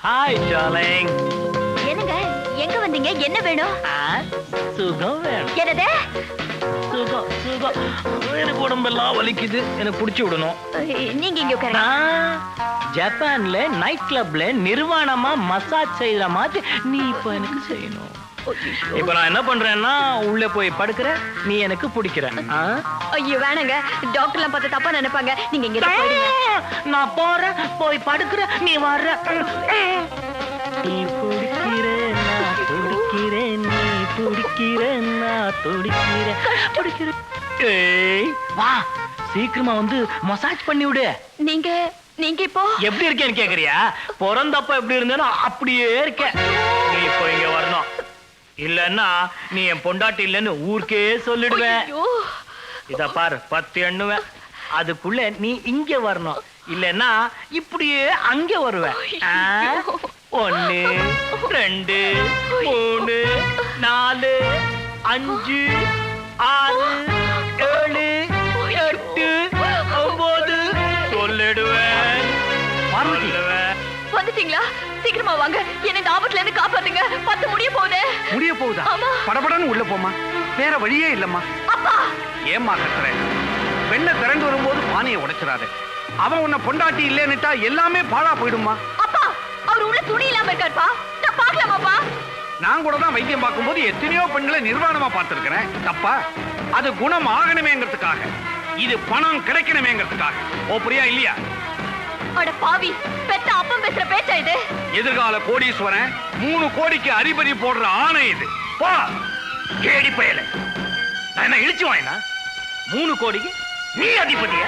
Hi darling என்னங்க எங்க வந்தீங்க என்ன வேணும் சுகம் வேணும் என்னது சுகம் எனக்கு உடம்பெல்லாம் வலிக்குது. எனக்கு புடிச்சு விடணும். நீங்க இங்க உட்காருங்க. நான் ஜப்பான்ல நைட் கிளப்ல நிர்வாணமா மசாஜ் செய்யற மாதிரி நீ இப்ப எனக்கு செய்யணும். இப்ப நான் என்ன பண்றேன்னா உள்ள போய் படுக்கிற நீ எனக்கு பிடிக்கிற. ஆ? ஐயோ வேணாங்க. டாக்டர்லாம் பார்த்து தப்பா நினைப்பாங்க. நீங்க இங்க நான் போறேன். போய் படுக்கிற நீ வர்ற. நீ நீ துடிக்கிற நான் துடிக்கிறேன். துடிக்கிறேன். ஏய் வா. சீக்கிரமா வந்து மசாஜ் பண்ணி விடு நீங்க நீங்க இப்போ? எப்படி இருக்கேன்னு கேக்குறியா? பிறந்தப்ப எப்படி இருந்தேனோ அப்படியே இருக்கேன். நீ இப்போ இங்க வரணும். இல்லன்னா நீ என் பொண்டாட்டி இல்லைன்னு ஊருக்கே சொல்லிடுவேன். இத பாரு பத்து எண்ணுவேன். அதுக்குள்ள நீ இங்க வரணும். இல்லன்னா இப்படியே அங்க வருவேன். ஒண்ணு ரெண்டு மூணு நாலு அஞ்சு ஆறு ஏழு எட்டு ஒன்பது சொல்லிடுவேன். சொல்லுவேன். வந்துட்டீங்களா? சீக்கிரமா வாங்க. என்ன இந்த ஆபத்துல இருந்து காப்பாத்துங்க. பத்து முடிய போகுது. முடிய போகுதா? ஆமா. படபடன்னு உள்ள போமா வேற வழியே இல்லம்மா. அப்பா! ஏம்மா கத்துற? வெண்ண திரண்டு வரும்போது பானையை உடைச்சிடாத. அவன் உன்னை பொண்டாட்டி இல்லைன்னுட்டா எல்லாமே பாழா போயிடுமா அவர் உள்ள துணி இல்லாம இருக்காருப்பா. நான் பாக்கலாமாப்பா நான் கூட தான் வைத்தியம் பார்க்கும்போது எத்தனையோ பெண்களை நிர்வாணமா பார்த்திருக்கிறேன். தப்பா? அது குணம் ஆகணுமேங்கிறதுக்காக. இது பணம் கிடைக்கணுமேங்கிறதுக்காக. ஓ புரியா இல்லையா? அட பாவி பெத்த அப்பம் பேசுற பேச்சா இது? எதிர்கால கோடீஸ்வரன் மூணு கோடிக்கு அதிபதி போடுற ஆணை இது. போ. கேடி பயல. நான் என்ன இழிச்சு வாயினா? மூணு கோடிக்கு நீ அதிபதியா?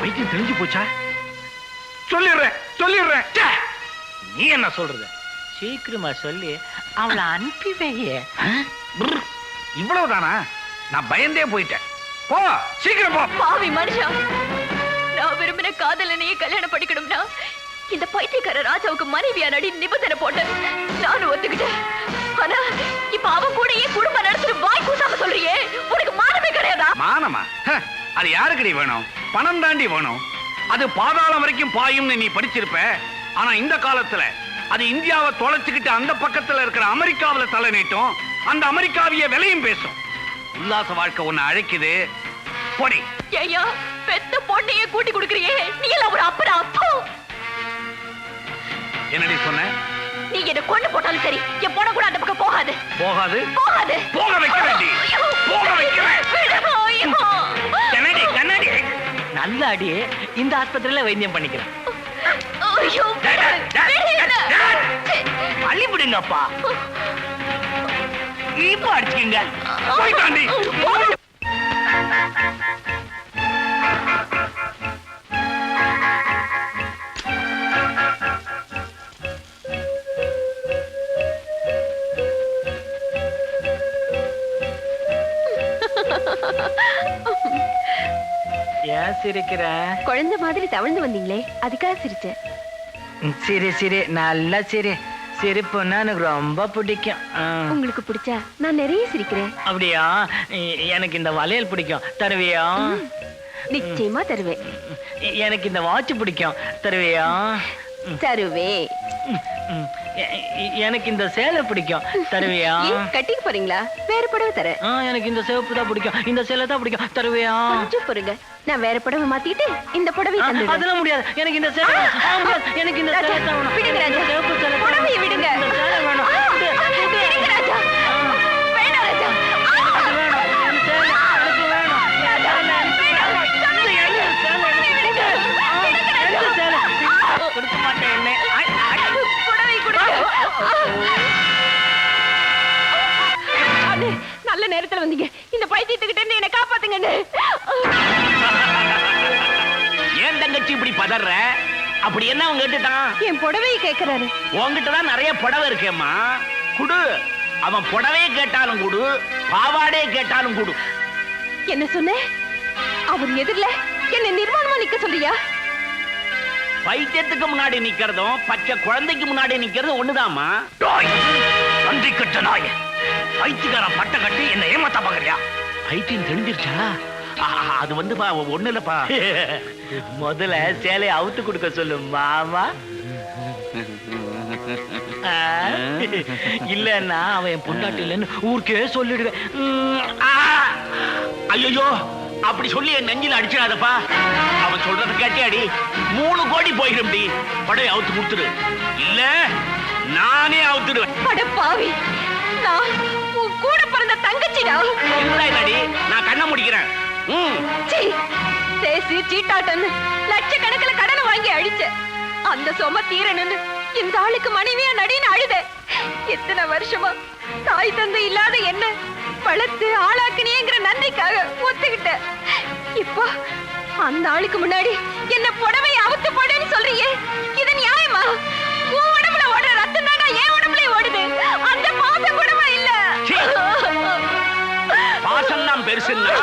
வைத்தியம் தெரிஞ்சு போச்சா? சொல்லிடுறேன் சொல்லிடுறேன்! நீ என்ன சொல்றது? சீக்கிரமா சொல்லி அவளை அனுப்பி வையே. இவ்வளவுதானா? நான் பயந்தே போயிட்டேன். போ சீக்கிரம் போ. பாவி மனுஷா நான் விரும்பின காதலனையே கல்யாணம் பண்ணிக்கணும்னா இந்த பைத்தியக்கார ராஜாவுக்கு மனைவியா நடி நிபந்தனை போட்டேன். நானும் ஒத்துக்கிட்டேன். ஆனா இப்ப அவன் கூட ஏன் குடும்பம் நடத்துற வாய் கூசாம சொல்றியே உனக்கு மானமே கிடையாதா? மானமா? ஹ, அது யாருக்குடி வேணும்? பணம் தாண்டி வேணும். அது பாதாளம் வரைக்கும் பாயும்னு நீ படிச்சிருப்ப. ஆனா இந்த காலத்துல அது இந்தியாவை தொலைச்சுக்கிட்டு அந்த பக்கத்துல இருக்கிற அமெரிக்காவுல தலை நீட்டும் அந்த அமெரிக்காவிய விலையும் பேசும். உல்லாச வாழ்க்கை உன்னை அழைக்குது. பொடி. ஐயா பெத்த பொண்ணையே கூட்டி கொடுக்கறியே. நீ எல்லாம் ஒரு அப்படா அப்போ. என்னடி சொன்ன? நீ என்ன கொண்டு போட்டாலும் சரி. என் பொண்ண கூட அந்த பக்கம் போகாது. போகாது? போகாது. போக. ஐயோ, போக ஐயோ. கண்ணாடி கண்ணாடி. நல்ல அடி இந்த ஆஸ்பத்திரியில வைத்தியம் பண்ணிக்கிறேன். ஐயோ, டேய், டேய், டேய், விடுங்க. டேய். அள்ளி விடுங்கப்பா இப்போ அடிச்சுக்கங்க போயிட்டாண்டி ஏன் சிரிக்கிற? குழந்தை மாதிரி தவழ்ந்து வந்தீங்களே அதுக்காக சிரிச்சேன். சிரி சிரி நல்லா சிரி. சிரிப்புன்னா எனக்கு ரொம்ப பிடிக்கும். உங்களுக்கு பிடிச்சா நான் நிறைய சிரிக்கிறேன். அப்படியா? எனக்கு இந்த வளையல் பிடிக்கும். தருவியா? நிச்சயமா தருவேன். எனக்கு இந்த வாட்ச் பிடிக்கும். தருவியா? தருவே. எனக்கு இந்த சேலை பிடிக்கும். தருவியா? கட்டிக்கு போறீங்களா? வேற புடவை தரேன். எனக்கு இந்த சிவப்பு தான் பிடிக்கும். இந்த சேலை தான் பிடிக்கும். தருவியா? பொறுங்க. நான் வேற புடவை மாத்திட்டு இந்த புடவை அதெல்லாம் முடியாது. எனக்கு இந்த சேலை. எனக்கு இந்த சேலை. விடுங்க ராஜா. சிவப்பு சேலை புடவையை. விடுங்க. சேலை வேணும். கொடுக்க மாட்டேன் என்ன. புடவை நல்ல நேரத்துல வந்தீங்க. இந்த பைத்தியத்துக்கிட்ட இருந்து என்னை காப்பாத்துங்க தங்கச்சி இப்படி பதற அப்படி என்ன அவன் கேட்டுட்டான்? என் புடவையை கேக்குறாரு. உன்கிட்ட தான் நிறைய புடவை இருக்கேம்மா. குடு. அவன் புடவையே கேட்டாலும் குடு பாவாடே கேட்டாலும் குடு. என்ன சொன்ன? அவர் எதிரில என்ன நிர்வாணமா நிக்க சொல்றியா? பைத்தியத்துக்கு முன்னாடி நிக்கிறதும் பச்சை குழந்தைக்கு முன்னாடி நிக்கிறதும் ஒண்ணுதாம்மா? நன்றி கட்ட நாய. பைத்தியக்காரன் பட்ட கட்டி என்ன ஏமாத்தா பாக்குறியா பைத்தியம் தெரிஞ்சிருச்சா? அது வந்துப்பா ஒண்ணு இல்லப்பா. முதல்ல சேலையை அவுத்து கொடுக்க சொல்லு மாமா. இல்லன்னா அவன் என் பொண்டாட்டி இல்லைன்னு ஊருக்கே சொல்லிடுவேன். ஐயோ அப்படி சொல்லி என் நெஞ்சில அடிச்சிடாதப்பா. அவன் சொல்றத கேட்டியாடி? மூணு கோடி போயிடும்டி படையை அவுத்து கொடுத்துரு இல்ல நானே அவுத்துடுவேன். அட பாவி நான் உன் கூட பிறந்த தங்கச்சிடா. என்னடா சேசி சீட்டாட்டன்னு லட்சக்கணக்கில் கடனை வாங்கி அழிச்ச. அந்த சொம தீரணுன்னு இந்த ஆளுக்கு மனைவியா நடின்னு அழுத. எத்தனை வருஷமா தாய் தந்தை இல்லாத என்ன வளர்த்து ஆளாக்குனியங்கிற நன்றிக்காக ஒத்துக்கிட்ட. இப்போ அந்த ஆளுக்கு முன்னாடி என்ன புடவை அவுத்து போடுன்னு சொல்றியே. இது நியாயமா? உன் உடம்புல ஓடுற ரத்தம் தாண்டா என் உடம்புல ஓடுது. அந்த பாசம் கூடவா இல்ல? பாசம் தான் பெருசுன்னா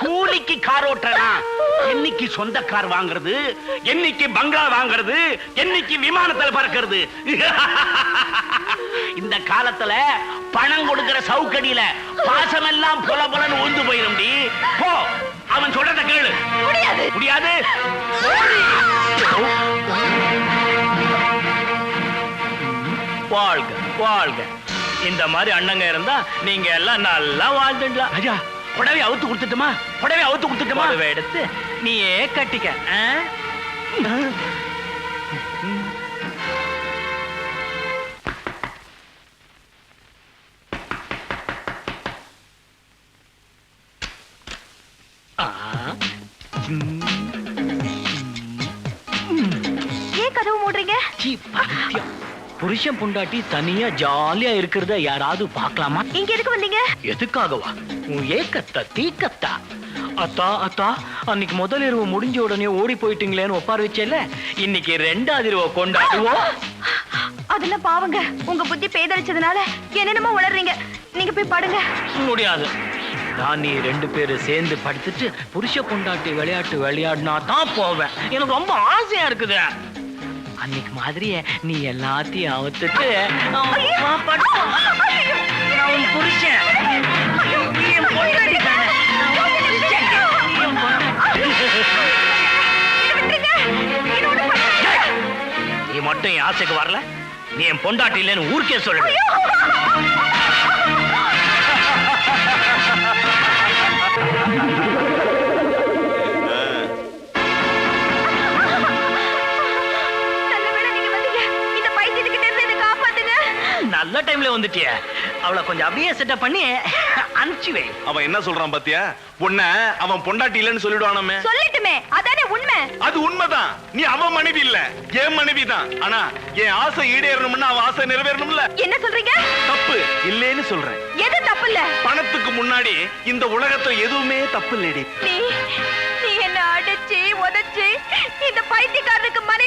கூலிக்கு கார் ஓட்டுறனா? என்னைக்கு சொந்த கார் வாங்குறது? என்னைக்கு பங்களா வாங்குறது? என்னைக்கு விமானத்துல பறக்கிறது? இந்த காலத்துல பணம் கொடுக்கிற சவுக்கடியில பாசம் எல்லாம் புல புலன்னு உழுந்து போயிரும்டி. போ அவன் சொல்றத கேளு. முடியாது. முடியாது? வாழ்க வாழ்க. இந்த மாதிரி அண்ணங்க இருந்தா நீங்க எல்லாம் நல்லா வாழ்ந்துடலாம். ராஜா புடவை அவுத்து கொடுத்துட்டுமா புடவை அவுத்து கொடுத்துட்டுமா புடவை எடுத்து நீயே கட்டிக்க ஆ? ஆ. ஏன் கதவு மூடுறீங்க. புருஷன் பொண்டாட்டி தனியா ஜாலியா இருக்கிறத யாராவது பார்க்கலாமா? இங்க எதுக்கு வந்தீங்க? எதுக்காகவா? உன் ஏக்கத்தா தீக்கத்தா. அத்தா அத்தா அன்னைக்கு முதல் இரவு முடிஞ்ச உடனே ஓடி போயிட்டீங்களேன்னு ஒப்பார் வச்சேல இன்னைக்கு ரெண்டாவது இரவு கொண்டாடுவோம். அதெல்லாம் பாவங்க. உங்க புத்தி பேதளிச்சதுனால என்னென்னமோ உளறீங்க. நீங்க போய் படுங்க. முடியாது. நான் நீ ரெண்டு பேரும் சேர்ந்து படுத்துட்டு புருஷ பொண்டாட்டி விளையாட்டு விளையாடினா தான் போவேன். எனக்கு ரொம்ப ஆசையா இருக்குது. அன்னைக்கு மாதிரியே நீ எல்லாத்தையும் அவுத்துட்டு புருஷன். நீ மட்டும் என் ஆசைக்கு வரல. நீ என் பொண்டாட்டி இல்லைன்னு ஊருக்கே சொல்லு. நல்லவேளை டைம்ல வந்துட்டிய. அவளை கொஞ்சம் அப்படியே செட்டப் பண்ணி அனுப்பிச்சு வை. அவன் என்ன சொல்றான் பாத்தியா? உன்ன அவன் பொண்டாட்டி இல்லைன்னு சொல்லிடுவானாமே. சொல்லட்டுமே. அதானே உண்மை? அது உண்மைதான். நீ அவன் மனைவி இல்ல. என் மனைவி தான். ஆனா என் ஆசை ஈடேறணும்னா அவன் ஆசை நிறைவேறணும்ல. என்ன சொல்றீங்க? தப்பு இல்லைன்னு சொல்றேன். எது தப்பு இல்ல பணத்துக்கு முன்னாடி இந்த உலகத்துல எதுவுமே தப்பு இல்லடி. நீ நீ என்ன அடிச்சு உதைச்சு இந்த பைத்தியக்காரனுக்கு மனைவியா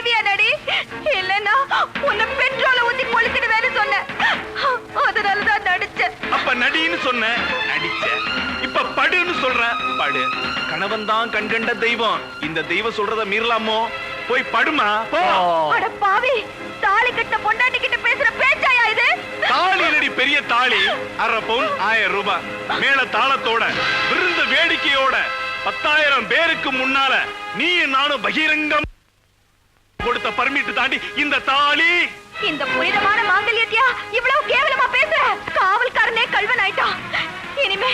படுன்னு சொல்ற? படு. கணவன் தான் கண்கண்ட தெய்வம். இந்த தெய்வம் சொல்றத மீறலாமோ? போய் படுமா? போ. அட பாவி. தாலி கட்ட பொண்டாட்டி கிட்ட பேசுற பேச்சாயா இது? தாலி இல்லடி பெரிய தாலி. அரை பவுன் ஆயிரம் ரூபாய். மேல தாளத்தோட விருந்த வேடிக்கையோட பத்தாயிரம் பேருக்கு முன்னால நீ நானும் பகிரங்கம் கொடுத்த பர்மிட் தாண்டி இந்த தாலி இந்த புனிதமான மாங்கல்யத்தியா? இவ்வளவு கேவலமா பேசுற? காவல்காரனே கல்வன் ஆயிட்டான். இனிமே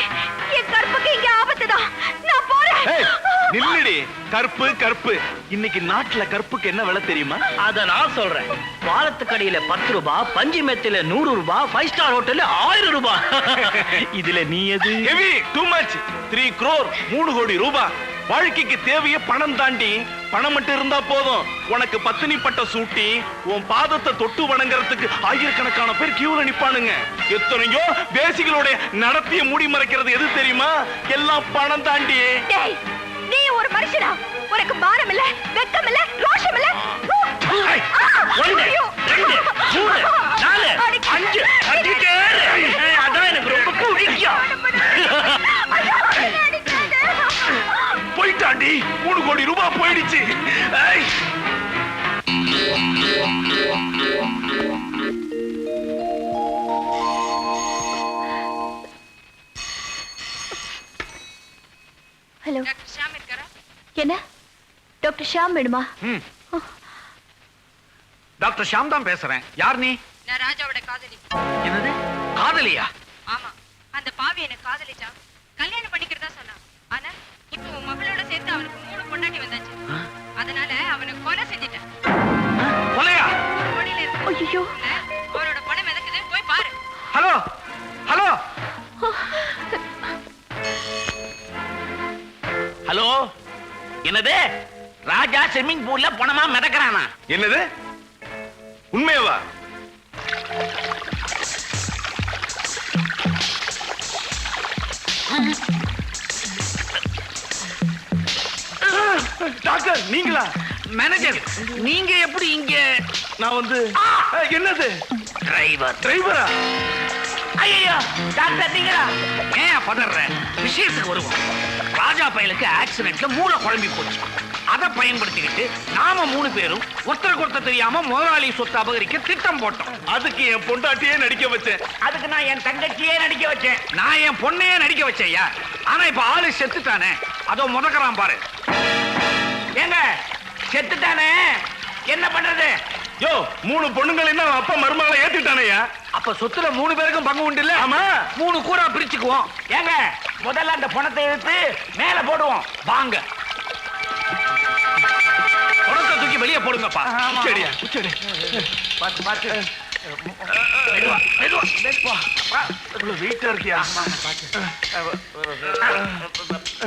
என் கற்புக்கு இங்க ஆபத்துதான் நான் போறேன். ஏய், நில்லுடி. கற்பு கற்பு. இன்னைக்கு நாட்டுல கற்புக்கு என்ன விலை தெரியுமா? அத நான் சொல்றேன். பாலத்துக்கடியில பத்து ரூபாய் பஞ்சு மெத்தில நூறு ரூபாய் ஃபைவ் ஸ்டார் ஹோட்டல்ல ஆயிரம் ரூபாய் இதுல நீ எது? Heavy too much three crore மூணு கோடி ரூபாய் வாழ்க்கைக்கு தேவையே பணம் தாண்டி பணம் மட்டும் இருந்தா போதும். உனக்கு பத்தினி பட்ட சூட்டி உன் பாதத்தை தொட்டு வணங்குறதுக்கு ஆயிரக்கணக்கான பேர் கியூல நிப்பானுங்க. எத்தனையோ வேசிகளுடைய நடத்திய மூடி மறைக்கிறது எது தெரியுமா? எல்லாம் பணம் தாண்டி நீ ஒரு மனுஷனா? உனக்கு மானம் இல்ல வெக்கம் இல்ல ரோஷம் இல்ல? ஒண்ணு, ரெண்டு, மூணு, நாலு, அஞ்சு, அடிக்கிட்டே அதான் எனக்கு ரொம்ப பிடிக்கும் போயிட்டாண்டி மூணு கோடி ரூபாய் போயிடுச்சு! ஹலோ என்ன? டாக்டர் ஷாம் வேணுமா. டாக்டர் ஷாம் தான் பேசுறேன். யார் நீ? நான் ராஜாவோட காதலி. என்னது? காதலியா? ஆமா. அந்த பாவி என்ன காதலிச்சா கல்யாணம் பண்ணிக்கிறதா சொன்னான். ஆனா சேர்த்து அவனுக்கு மூணு பொண்டாட்டி வந்தாச்சு. அதனால அவனை கொலை செஞ்சுட்டேன். கொலையா? கோடியில இருக்க ஐயோ அவனோட பணம் மிதக்குது. போய் பாரு. ஹலோ? ஹலோ? ஹலோ? என்னது? ராஜா ஸ்விம்மிங் பூல்ல பணமா மிதக்கிறானா? என்னது? உண்மையவா? டாக்டர் நீங்களா? மேனேஜர் நீங்க எப்படி இங்க? நான் வந்து என்னது? டிரைவர் டிரைவரா ஐயோ டாக்டர் நீங்களா? ஏன் பதற விஷயத்துக்கு வருவோம். ராஜா பயலுக்கு ஆக்சிடென்ட்ல மூளை குழம்பி போச்சு. அதை பயன்படுத்திக்கிட்டு நாம மூணு பேரும் ஒருத்தருக்கு ஒருத்தர் தெரியாம முதலாளி சொத்து அபகரிக்க திட்டம் போட்டோம். அதுக்கு என் பொண்டாட்டியே நடிக்க வச்சேன். அதுக்கு நான் என் தங்கச்சியே நடிக்க வச்சேன். நான் என் பொண்ணையே நடிக்க வச்சேயா ஆனா இப்ப ஆளு செத்துட்டானே. அதோ முதக்கறான் பாரு. ஏங்க செத்துட்டானே. என்ன பண்றது? யோ மூணு பொண்ணுங்கள் என்ன அப்பா மருமகளை ஏத்திட்டானேயா? அப்ப சொத்துல மூணு பேருக்கும் பங்கு உண்டு இல்ல ஆமா. மூணு கூறா பிரிச்சுக்குவோம். ஏங்க முதல்ல அந்த பணத்தை எடுத்து மேல போடுவோம். வாங்க. பணத்தை தூக்கி வெளியே போடுங்கப்பா. சரியா சரி பார்த்து பார்த்து வெயிட்டா இருக்கியா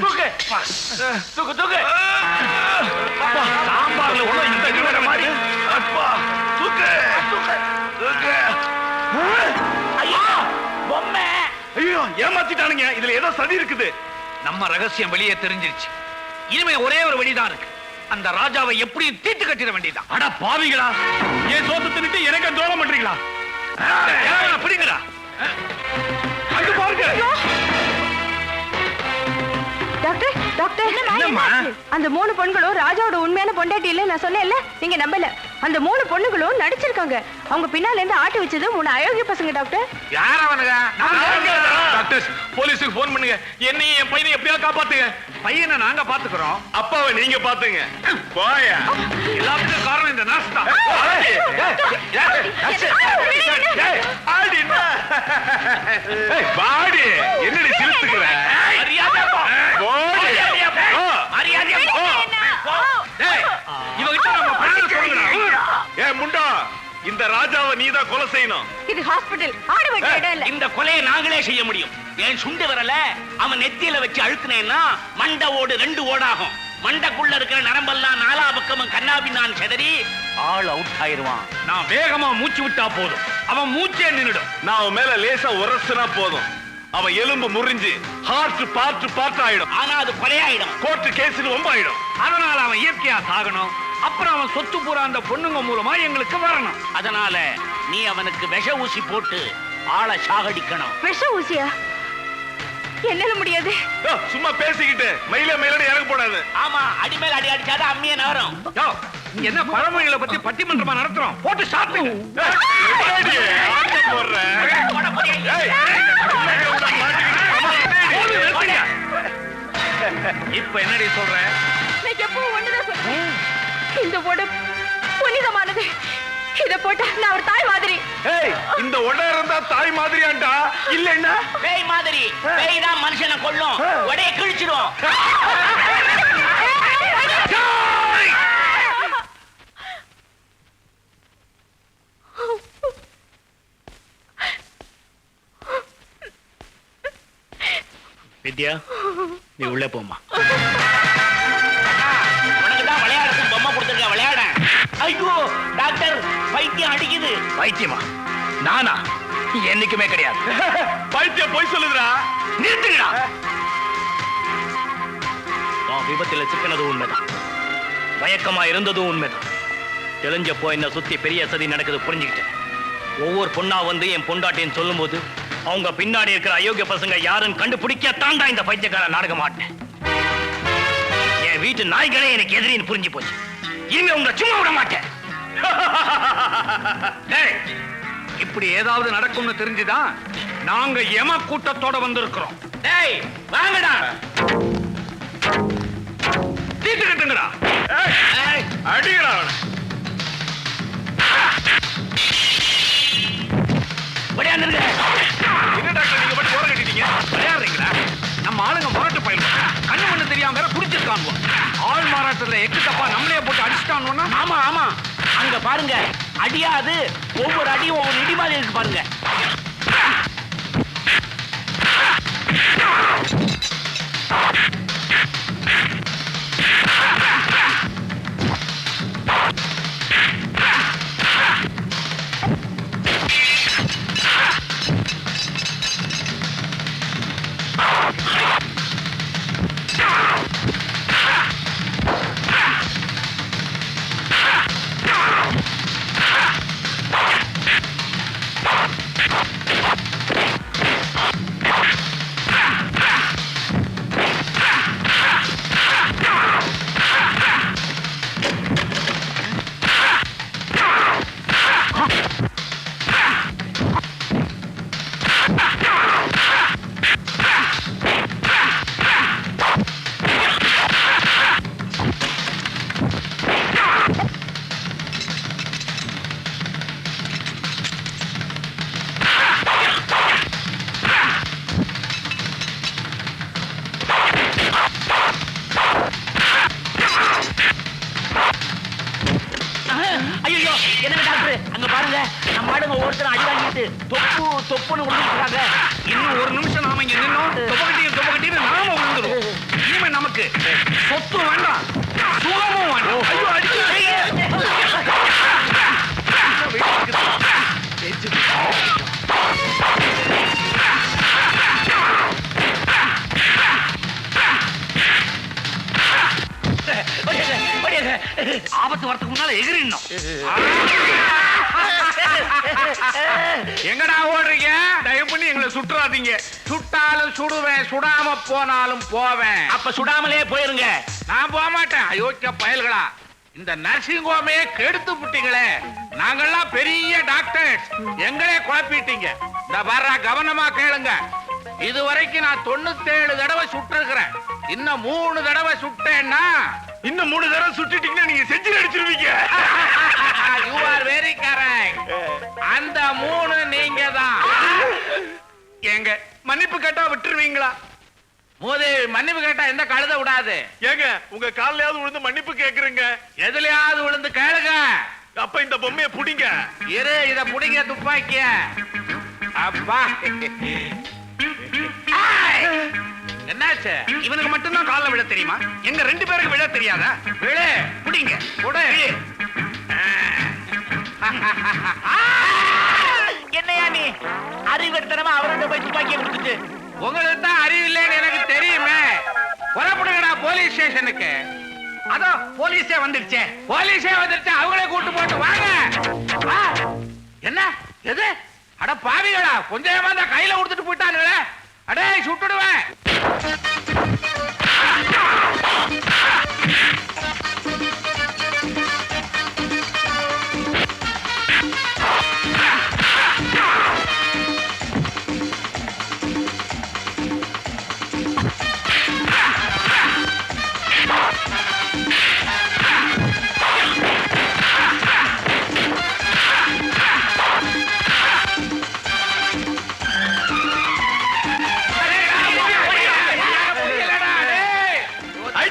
தூக்கு தூக்கு தூக்கு அப்பா, சாம்பார்ல உள்ள இந்த கிழமை மாதிரி அப்பா தூக்கு தூக்கு ஐயோ பொம்மை ஐயோ ஏமாத்திட்டானுங்க. இதுல ஏதோ சதி இருக்குது. நம்ம ரகசியம் வெளியே தெரிஞ்சிருச்சு. இனிமே ஒரே ஒரு வழிதான் இருக்கு. அந்த ராஜாவை எப்படியும் தீட்டு கட்டிட வேண்டியதுதான். அட பாவிகளா. ஏன் சோத்து தின்னுட்டு எனக்கு துரோகம் பண்றீங்களா? பிடிங்கடா பாருங்க. டாக்டர் டாக்டர் என்னம்மா? அந்த மூணு பொண்களும் ராஜாவோட உண்மையான பொண்டாட்டி இல்ல நான் சொன்னேன்ல நீங்க நம்பல அந்த மூணு பொண்ணுகளும் நடிச்சிருக்காங்க அவங்க பின்னால இருந்து ஆட்டி வச்சது மூணு அயோக்கிய பசங்க டாக்டர் யார் அவனுங்க டாக்டர் போலீஸுக்கு போன் பண்ணுங்க என்னையும் என் பையனை எப்படியா காப்பாத்துங்க பையனை நாங்க பாத்துக்கிறோம் அப்பாவை நீங்க பாத்துங்க போயா எல்லாத்துக்கும் காரணம் இந்த நாஸ்தா பாடி என்னடி சிரித்துக்கிற முண்டா இந்த ராஜாவை நீதான் கொலை செய்யணும். இது ஹாஸ்பிடல் ஆடு வெட்ட இடம் இல்ல. இந்த கொலையை நாங்களே செய்ய முடியும். என் சுண்டு வரல? அவன் நெத்தியில வச்சு அழுத்தினேன்னா மண்டை ஓடு ரெண்டு ஓடாகும். மண்டைக்குள்ள இருக்கிற நரம்பெல்லாம் நாலா பக்கமும் கண்ணாபி நான் செதறி ஆள் அவுட் ஆயிருவான் நான் வேகமா மூச்சு விட்டா போதும். அவன் மூச்சே நின்னுடும். நான் அவன் மேல லேசா உரசுனா போதும். அவன் எலும்பு முறிஞ்சு ஹார்ட் பார்ட் பார்ட் ஆயிடும். ஆனா அது கொலையாயிடும். கோர்ட்டு கேஸ் ரொம்ப ஆயிடும் அதனால அவன் இயற்கையா சாகணும். அப்புறம் அவன் சொத்து பூரா அந்த பொண்ணுங்க மூலமா எங்களுக்கு வரணும். அதனால நீ அவனுக்கு விஷ ஊசி போட்டு ஆளை சாகடிக்கணும். விஷ ஊசியா? என்னால முடியாது. சும்மா பேசிக்கிட்டு. மயில மயிலோட இறங்க போடாது. ஆமா அடிமேல் அடி அடிச்சாதான் அம்மிய நகரும். என்ன பழமொழிகளை பத்தி பட்டிமன்றமா நடத்துறோம்? போட்டு சாப்பிடுங்க ஏய், ஏடி, ஆட்டம் போடுற. போட போறியா? ஏய், என்னடி உன்னை மாட்டிக்கிட்டு? போடு, நிறுத்துங்க. இப்ப என்னடி சொல்ற? எப்பவும் ஒண்ணுதான் சொல்றேன் இந்த உடம்பு புனிதமானது. இத போட்டா நான் ஒரு தாய் மாதிரி. ஏய், இந்த உடை இருந்தா தாய் மாதிரியாண்டா? இல்லைன்னா பேய் மாதிரி. பேய் தான் மனுஷனை கொல்லும். உடைய கிழிச்சிடும். வித்யா நீ உள்ள போமா ஐயோ டாக்டர் பைத்தியம் அடிக்குது. வைத்தியமா நானா? என்னைக்குமே கிடையாது. பைத்தியம் போய் சொல்லுதுடா. நிறுத்துங்கடா. விபத்துல சிக்கினது உண்மைதான். மயக்கமா இருந்ததும் உண்மைதான். தெரிஞ்சப்போ என்ன சுத்தி பெரிய சதி நடக்குது புரிஞ்சுக்கிட்டேன். ஒவ்வொரு பொண்ணா வந்து என் பொண்டாட்டின்னு சொல்லும்போது அவங்க பின்னாடி இருக்கிற அயோக்கிய பசங்க யாருன்னு கண்டுபிடிக்க தாண்டா இந்த பைத்தியக்கார நாடகம் ஆட்டேன் என் வீட்டு நாய்களே எனக்கு எதிரின்னு புரிஞ்சு போச்சு. இனிமே உங்களை சும்மா விட மாட்டேன். இப்படி ஏதாவது நடக்கும்னு தெரிஞ்சுதான் நாங்க எம கூட்டத்தோட வந்திருக்கிறோம். டேய் வாங்கடா. தீட்டு கட்டுங்கடா. அவனை. விளையாண்டுருங்க என்ன டாக்டர் நீங்க மட்டும் ஓரம் கட்டிட்டீங்க நம்ம ஆளுங்க முரட்டு பயிலும் கண்ணு மண்ணு தெரியாம வேற குடிச்சிருக்காங்க ஆள் மாறாட்டத்துல எக்கு தப்பா நம்மளே போட்டு அடிச்சுட்டானுவோன்னா? ஆமா ஆமா. அங்க பாருங்க. அடியாது. ஒவ்வொரு அடியும் ஒவ்வொரு இடி மாதிரி இருக்கு பாருங்க. எகிரிடணும் எங்கடா ஓடுறீங்க? தயவு பண்ணி எங்களை சுற்றாதீங்க. சுட்டாலும் சுடுவேன் சுடாம போனாலும் போவேன். அப்ப சுடாமலே போயிருங்க. நான் போக மாட்டேன். அயோக்கிய பயல்களா. இந்த நர்சிங் ஹோமே கெடுத்து விட்டீங்களே நாங்கெல்லாம் பெரிய டாக்டர்ஸ். எங்களே குழப்பிட்டீங்க. இந்த வர்ற கவனமா கேளுங்க. இது வரைக்கும் நான் தொண்ணூத்தேழு தடவை சுட்டிருக்கிறேன். இன்னும் மூணு தடவை சுட்டேன்னா இன்னும் மூணு தடவை சுட்டுட்டீங்கன்னா நீங்க செஞ்சு அடிச்சிருவீங்க. ஏங்க. மன்னிப்பு கேட்டா விட்டுருவீங்களா? மோதி மன்னிப்பு கேட்டா எந்த கழுத விடாது. ஏங்க உங்க காலையாவது விழுந்து மன்னிப்பு கேக்குறீங்க? எதுலயாவது விழுந்து கேளுங்க. அப்ப இந்த பொம்மைய புடிங்க. இரு இத புடிங்க துப்பாக்கிய. அப்பா! என்னாச்சு? இவனுக்கு மட்டும்தான் கால்ல விழ தெரியுமா? எங்க ரெண்டு பேருக்கு விழ தெரியாதா? விழு. புடிங்க. புடு. என்னையா நீ? அறிவர்த்தனமா அவரோட போய் துப்பாக்கியை கொடுத்துட்டு உங்களுக்கு தான் அறிவு இல்லைன்னு எனக்கு தெரியுமே. புறப்படுங்கடா போலீஸ் ஸ்டேஷனுக்கு அதான் போலீஸே வந்துடுச்சே போலீஸே வந்துருச்சு அவங்களே கூட்டு போட்டு வாங்க. என்ன? எது? அட பாவிகளா கொஞ்சம் கையில கொடுத்துட்டு போயிட்டானுங்களே. அடே சுட்டுடுவேன்.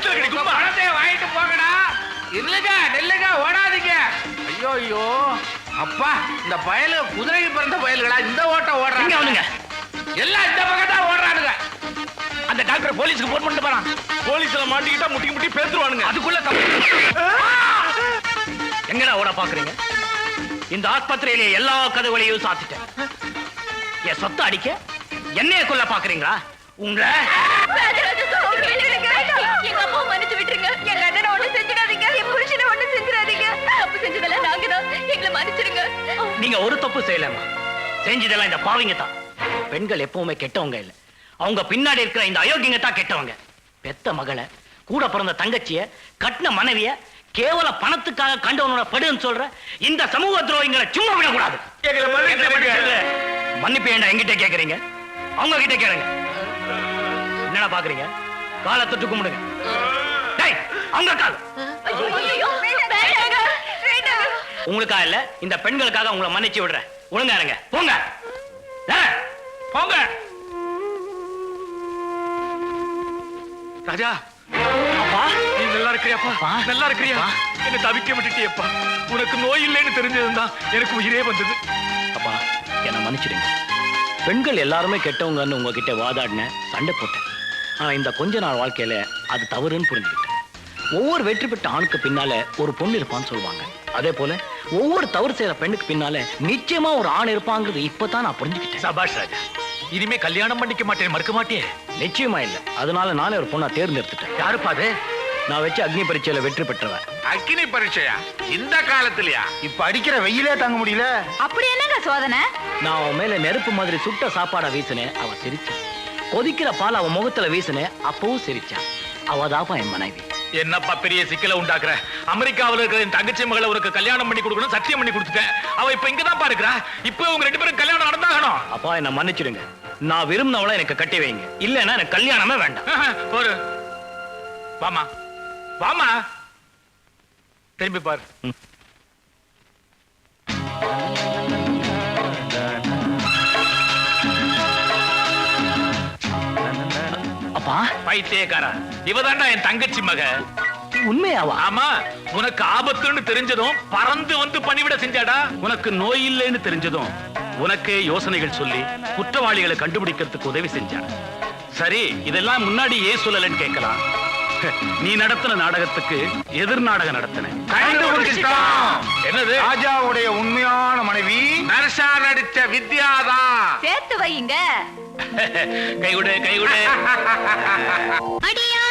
ஐட்டல் கிடைக்கும் உங்க பணத்தை வாங்கிட்டு போங்கடா. இல்லங்க நெல்லுங்க ஓடாதீங்க. ஐயோ ஐயோ அப்பா இந்த பயலு குதிரைக்கு பிறந்த பயல்களா இந்த ஓட்டம் எங்க ஓடுறாங்க அவனுங்க எல்லாம் இந்த பக்கம் தான் ஓடுறானுங்க. அந்த டாக்டர் போலீஸ்க்கு போன் பண்ணிட்டு போறான். போலீஸ்ல மாட்டிக்கிட்டா முட்டி முட்டி பேத்துருவானுங்க அதுக்குள்ள எங்கடா ஓட பாக்குறீங்க? இந்த ஆஸ்பத்திரியில எல்லா கதவுகளையும் சாத்திட்டேன். என் சொத்தை அடிக்க என்னைய கொல்ல பாக்குறீங்களா? உங்களை ராஜராஜ சோழ கேளுங்க. எங்க அம்மா மன்னிச்சு விட்டுருங்க எங்க அண்ணனை ஒண்ணு செஞ்சிடாதீங்க என் புருஷனை ஒண்ணு செஞ்சிடாதீங்க தப்பு செஞ்சதெல்லாம் நாங்க தான் எங்களை மன்னிச்சிருங்க நீங்க ஒரு தப்பு செய்யலாமா செஞ்சதெல்லாம் இந்த பாவிங்க தான். பெண்கள் எப்பவுமே கெட்டவங்க இல்ல. அவங்க பின்னாடி இருக்கிற இந்த அயோக்கியங்க தான் கெட்டவங்க. பெத்த மகளை கூட பிறந்த தங்கச்சிய கட்டின மனைவிய கேவல பணத்துக்காக கண்டவனோட படுன்னு சொல்ற இந்த சமூக துரோகிங்களை சும்மா விடக்கூடாது. மன்னிப்பு கேக்குறீங்க. அவங்க கிட்ட கேளுங்க. என்னடா பாக்குறீங்க? காலை தொட்டு கும்பிடுங்க. அவங்க கால். உங்களுக்கா இல்ல? இந்த பெண்களுக்காக உங்களை மன்னிச்சு விடுறேன். ஒழுங்கா இருங்க போங்க. போங்க. ராஜா. அப்பா. நீ நல்லா இருக்கிறியாப்பா. நல்லா இருக்கிறியா. என்ன தவிக்க விட்டுட்டியப்பா? உனக்கு நோய் இல்லைன்னு தெரிஞ்சதுதான் எனக்கு உயிரே வந்தது. அப்பா என்ன மன்னிச்சிடுங்க. பெண்கள் எல்லாருமே கெட்டவங்கன்னு உங்ககிட்ட வாதாடினேன் சண்டை போட்டேன். ஆனா இந்த கொஞ்ச நாள் வாழ்க்கையில அது தவறுன்னு புரிஞ்சுக்கிட்டேன். ஒவ்வொரு வெற்றி பெற்ற ஆணுக்கு பின்னால ஒரு பொண்ணு இருப்பான்னு சொல்லுவாங்க. அதே போல ஒவ்வொரு தவறு செய்யற பெண்ணுக்கு பின்னால நிச்சயமா ஒரு ஆண் இருப்பாங்கிறது இப்பதான் நான் புரிஞ்சுக்கிட்டேன். சபாஷ் ராஜா இனிமே கல்யாணம் பண்ணிக்க மாட்டேன் மறுக்க மாட்டியே? நிச்சயமா இல்ல. அதனால நானே ஒரு பொண்ணா தேர்ந்தெடுத்துட்டேன். யாருப்பா அது? நான் வச்ச அக்னி பரீட்சையில வெற்றி பெற்றவன். அக்கினி பரீட்சையா? இந்த காலத்துலயா? இப்ப அடிக்கிற வெயிலே தாங்க முடியல. அப்படி என்னங்க சோதனை? நான் அவன் மேல நெருப்பு மாதிரி சுட்ட சாப்பாடை வீசினேன் அவ சிரிச்சான். கொதிக்கிற பால் அவன் முகத்துல வீசினேன் அப்பவும் சிரிச்சான். அவதாப்பா என் மனைவி. என்னப்பா பெரிய சிக்கலை உண்டாக்குற? அமெரிக்காவுல இருக்கிற என் தங்கச்சி மகளை உனக்கு கல்யாணம் பண்ணி கொடுக்கணும் சத்தியம் பண்ணி கொடுத்துட்டேன். அவ இப்ப இங்கதான் பாருக்கிறா இப்போ உங்க ரெண்டு பேரும் கல்யாணம் நடந்தாகணும். அப்பா என்ன மன்னிச்சிடுங்க. நான் விரும்பினவளை எனக்கு கட்டி வைங்க. இல்லைன்னா எனக்கு கல்யாணமே வேண்டாம். ஒரு வாமா. வாமா. திரும்பி பாரு. பைத்தியக்காரா இவதாண்டா என் தங்கச்சி மக. உண்மையாவா? ஆமா உனக்கு ஆபத்துன்னு தெரிஞ்சதும் பறந்து வந்து பணிவிட செஞ்சாடா? உனக்கு நோய் இல்லைன்னு தெரிஞ்சதும் உனக்கே யோசனைகள் சொல்லி குற்றவாளிகளை கண்டுபிடிக்கிறதுக்கு உதவி செஞ்சான். சரி இதெல்லாம் முன்னாடி ஏன் சொல்லலன்னு கேட்கலாம். நீ நடத்தின நாடகத்துக்கு எதிர் நாடகம் நடத்தின. என்னது? ராஜாவுடைய உண்மையான மனைவி நர்சா நடிச்ச வித்யாதான் சேர்த்து வையுங்க. கைவிடு கைவிடு அடியா